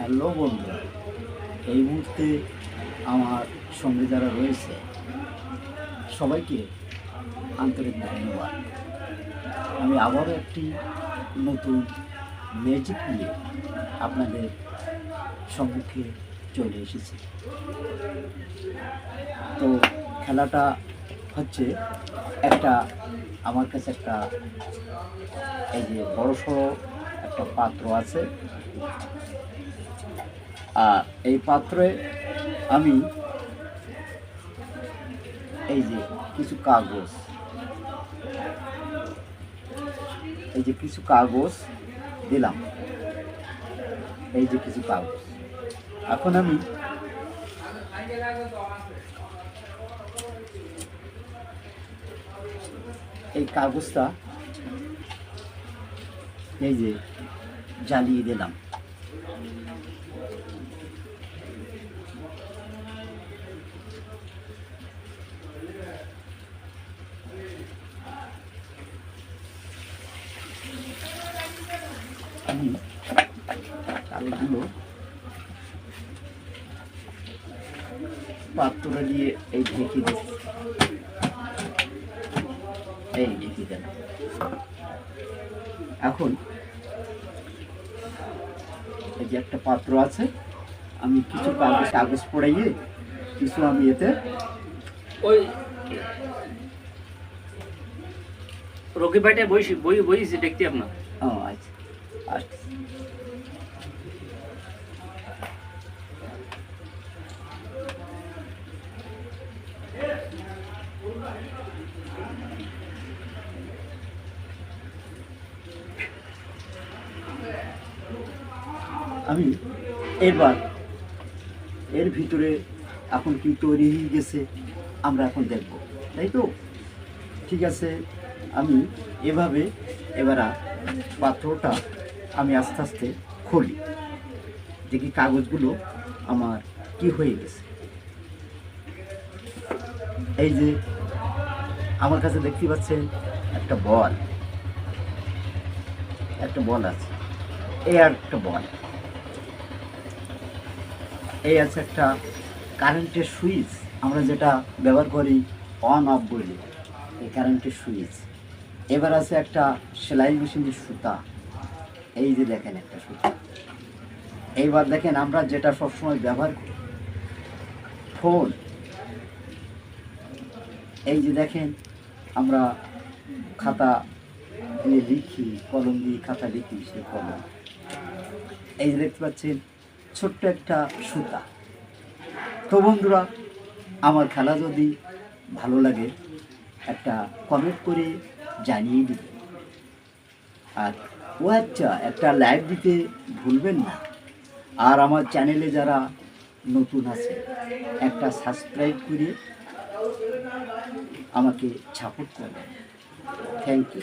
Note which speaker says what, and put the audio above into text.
Speaker 1: Hello বন্ধু এই মুহূর্তে আমার সঙ্গে যারা রয়েছে, সবাইকে আন্তরিক ধন্যবাদ। আমি আবারও একটি নতুন ম্যাজিক নিয়ে আপনাদের সম্মুখে চলে এসেছি। তো খেলাটা হচ্ছে একটা, আমার কাছে একটা, এই যে বড় সড়ো একটা পাত্র আছে। আর এই পাত্রে আমি এই যে কিছু কাগজ, এই যে কিছু কাগজ দিলাম। এই যে কিছু কাগজ। এখন আমি এই কাগজটা এই যে জ্বালিয়ে দিলাম। আলুগুলো পাত্রটা দিয়ে এই ঢেকে দিচ্ছি এই ঢেকে দেন। এখন এই যে একটা পাত্র আছে আমি কিছু কাগজ কাগজ পড়াইয়ে কিছু আমি এতে
Speaker 2: ওই রকি ভাইটা বই বই বইছি দেখতে আপনার?
Speaker 1: ও আচ্ছা। আচ্ছা। আমি এবার এর ভিতরে এখন কি তৈরি হয়ে গেছে, আমরা এখন দেখব। তাই তো? ঠিক আছে, আমি এভাবে এবার পাত্রটা আমি আস্তে আস্তে খুলি। দেখি কাগজগুলো আমার কি হয়ে গেছে। এই যে আমার কাছে দেখতে পাচ্ছেন একটা বল। একটা বল আছে। আর একটা বল। এই আছে একটা কারেন্টের সুইচ। আমরা যেটা ব্যবহার করি অন অফ বলি, এই কারেন্টের সুইচ। এবার আছে একটা সেলাই মেশিনের সুতা। এই যে দেখেন একটা সুতা। এইবার দেখেন আমরা যেটা সবসময় ব্যবহার করি ফোন এই যে দেখেন আমরা খাতা দিয়ে লিখি, কলম দিয়ে খাতা লিখি সে কলম। এই যে দেখতে পাচ্ছেন ছোট্ট একটা সুতা। তো বন্ধুরা, আমার খেলা যদি ভালো লাগে, একটা কমেন্ট করে জানিয়ে দিবেন আর ও আচ্ছা একটা লাইক দিতে ভুলবেন না। আর আমার চ্যানেলে যারা নতুন আছে, একটা সাবস্ক্রাইব করে আমাকে সাপোর্ট করবেন। Thank you